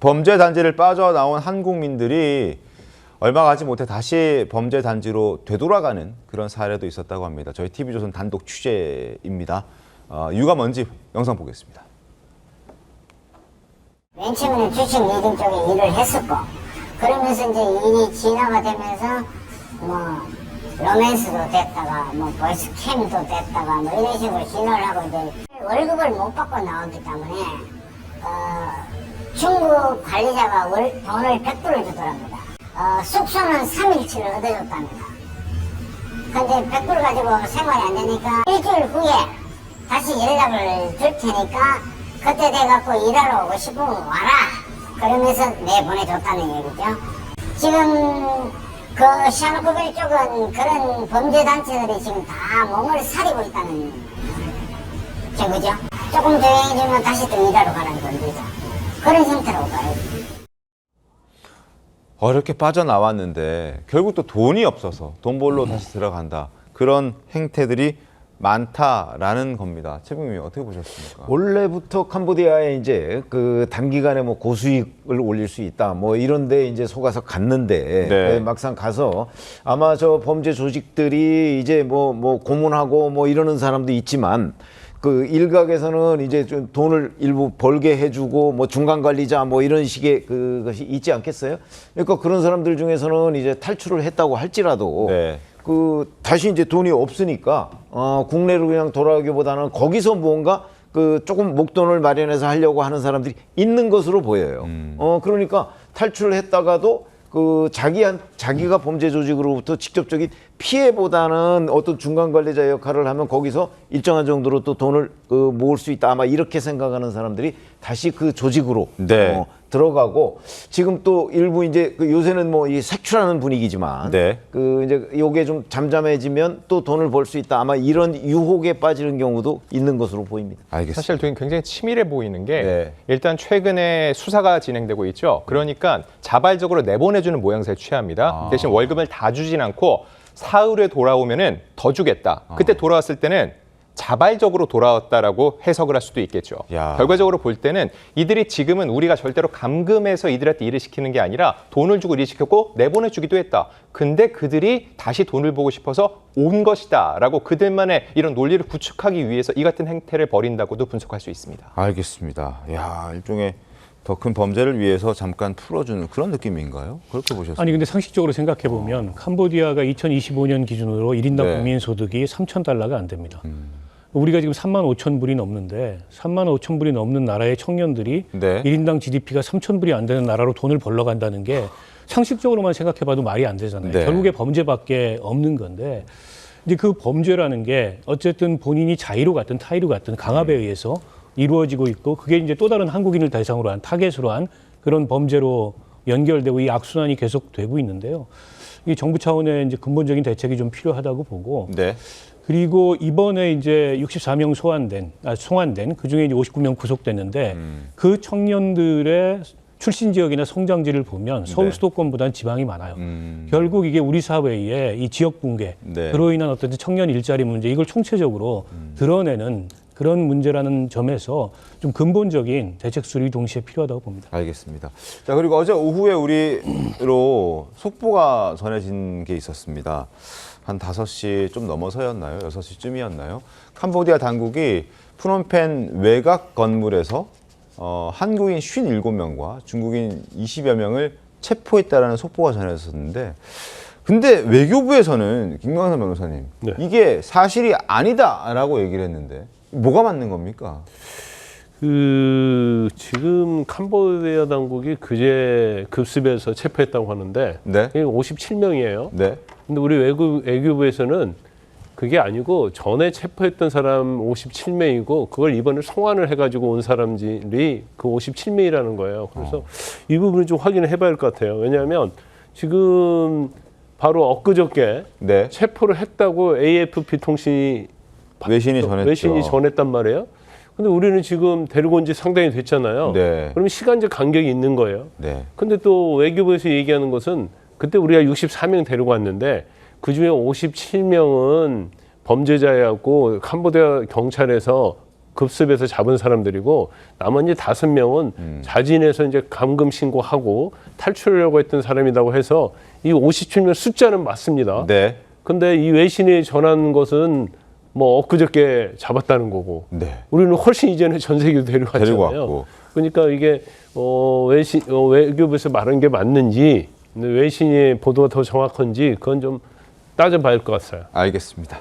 범죄 단지를 빠져나온 한국민들이 얼마 가지 못해 다시 범죄 단지로 되돌아가는 그런 사례도 있었다고 합니다. 저희 TV조선 단독 취재입니다. 어, 이유가 뭔지 영상 보겠습니다. 맨 처음에는 주식 리딩 쪽에 일을 했었고 그러면서 이제 일이 진화가 되면서 뭐 로맨스도 됐다가 뭐 보이스캠도 됐다가 뭐 이런 식으로 진화를 하고 이제 월급을 못 받고 나왔기 때문에 어, 중국 관리자가 월, 돈을 100불을 주더랍니다. 어, 숙소는 3일치를 얻어줬답니다. 근데 100불 가지고 생활이 안 되니까 일주일 후에 다시 연락을 줄 테니까 그때 돼갖고 일하러 오고 싶으면 와라. 그러면서 내보내줬다는 얘기죠. 지금 그 샤누코빌 쪽은 그런 범죄단체들이 지금 다 몸을 사리고 있다는 저거죠. 조금 조용해지면 다시 또 일하러 가는 건데죠 그런 형태라고 봐요 어렵게 빠져나왔는데 결국 또 돈이 없어서 돈 벌러 다시 들어간다. 그런 행태들이 많다라는 겁니다. 최봉님이 어떻게 보셨습니까? 원래부터 캄보디아에 이제 그 단기간에 뭐 고수익을 올릴 수 있다 뭐 이런데 이제 속아서 갔는데 네. 예, 막상 가서 아마 저 범죄 조직들이 이제 뭐 뭐 고문하고 뭐 이러는 사람도 있지만 그 일각에서는 이제 좀 돈을 일부 벌게 해주고 뭐 중간 관리자 뭐 이런 식의 그것이 있지 않겠어요? 그러니까 그런 사람들 중에서는 이제 탈출을 했다고 할지라도 네. 그 다시 이제 돈이 없으니까 어 국내로 그냥 돌아오기보다는 거기서 뭔가 그 조금 목돈을 마련해서 하려고 하는 사람들이 있는 것으로 보여요. 어 그러니까 탈출을 했다가도 그 자기한 자기가 범죄 조직으로부터 직접적인 피해보다는 어떤 중간 관리자 역할을 하면 거기서 일정한 정도로 또 돈을 그 모을 수 있다 아마 이렇게 생각하는 사람들이 다시 그 조직으로 네. 어, 들어가고 지금 또 일부 이제 그 요새는 뭐 이 색출하는 분위기지만 네. 그 이제 요게 좀 잠잠해지면 또 돈을 벌 수 있다 아마 이런 유혹에 빠지는 경우도 있는 것으로 보입니다. 알겠습니다. 사실 되게 굉장히 치밀해 보이는 게 네. 일단 최근에 수사가 진행되고 있죠. 그러니까 자발적으로 내보내주는 모양새에 취합니다. 아. 대신 월급을 다 주진 않고 사흘에 돌아오면은 더 주겠다. 그때 돌아왔을 때는 자발적으로 돌아왔다라고 해석을 할 수도 있겠죠. 야. 결과적으로 볼 때는 이들이 지금은 우리가 절대로 감금해서 이들한테 일을 시키는 게 아니라 돈을 주고 일을 시켰고 내보내주기도 했다. 근데 그들이 다시 돈을 보고 싶어서 온 것이다라고 그들만의 이런 논리를 구축하기 위해서 이 같은 행태를 벌인다고도 분석할 수 있습니다. 알겠습니다. 야 일종의 더 큰 범죄를 위해서 잠깐 풀어주는 그런 느낌인가요? 그렇게 보셨어요? 아니 근데 상식적으로 생각해 보면 캄보디아가 2025년 기준으로 일인당 네. 국민 소득이 3천 달러가 안 됩니다. 우리가 지금 3만 5천 불이 넘는데 3만 5천 불이 넘는 나라의 청년들이 네. 일 1인당 GDP가 3천 불이 안 되는 나라로 돈을 벌러 간다는 게 상식적으로만 생각해 봐도 말이 안 되잖아요. 네. 결국에 범죄밖에 없는 건데 이제 그 범죄라는 게 어쨌든 본인이 자의로 갔든 타의로 갔든 강압에 음. 의해서 이루어지고 있고 그게 이제 또 다른 한국인을 대상으로 한 타겟으로 한 그런 범죄로 연결되고 이 악순환이 계속되고 있는데요. 이 정부 차원의 이제 근본적인 대책이 좀 필요하다고 보고 네. 그리고 이번에 이제 64명 소환된, 아, 송환된 그 중에 이제 59명 구속됐는데 음. 그 청년들의 출신 지역이나 성장지를 보면 서울 네. 수도권보다는 지방이 많아요. 음. 결국 이게 우리 사회의 이 지역 붕괴, 네. 그로 인한 어떤 청년 일자리 문제 이걸 총체적으로 음. 드러내는 그런 문제라는 점에서 좀 근본적인 대책 수립이 동시에 필요하다고 봅니다. 알겠습니다. 자 그리고 어제 오후에 우리로 속보가 전해진 게 있었습니다. 한 5시 좀 넘어서였나요? 6시쯤이었나요? 캄보디아 당국이 프놈펜 외곽 건물에서 어, 한국인 57명과 중국인 20여 명을 체포했다라는 속보가 전해졌었는데 근데 외교부에서는 김광선 변호사님 네. 이게 사실이 아니다라고 얘기를 했는데 뭐가 맞는 겁니까? 그 지금 캄보디아 당국이 그제 급습에서 체포했다고 하는데 네. 이게 57명이에요. 네. 근데 우리 외교 외교부에서는 그게 아니고 전에 체포했던 사람 57명이고 그걸 이번에 송환을 해가지고 온 사람들이 그 57명이라는 거예요. 그래서 이 부분을 좀 확인을 해봐야 할 것 같아요. 왜냐하면 지금 바로 엊그저께 네. 체포를 했다고 AFP 통신이 외신이 전했죠. 외신이 전했단 말이에요. 근데 우리는 지금 데리고 온 지 상당히 됐잖아요. 네. 그러면 시간적 간격이 있는 거예요. 네. 근데 또 외교부에서 얘기하는 것은 그때 우리가 64명 데리고 왔는데 그 중에 57명은 범죄자였고 캄보디아 경찰에서 급습해서 잡은 사람들이고 나머지 다섯 명은 자진해서 이제 감금 신고하고 탈출하려고 했던 사람이라고 해서 이 57명 숫자는 맞습니다. 네. 근데 이 외신이 전한 것은 뭐 엊그저께 잡았다는 거고 네. 우리는 훨씬 이전에 전 세계로 데려갔잖아요. 그러니까 이게 어, 외신 어, 외교부에서 말한 게 맞는지 외신의 보도가 더 정확한지 그건 좀 따져봐야 할 것 같아요. 알겠습니다.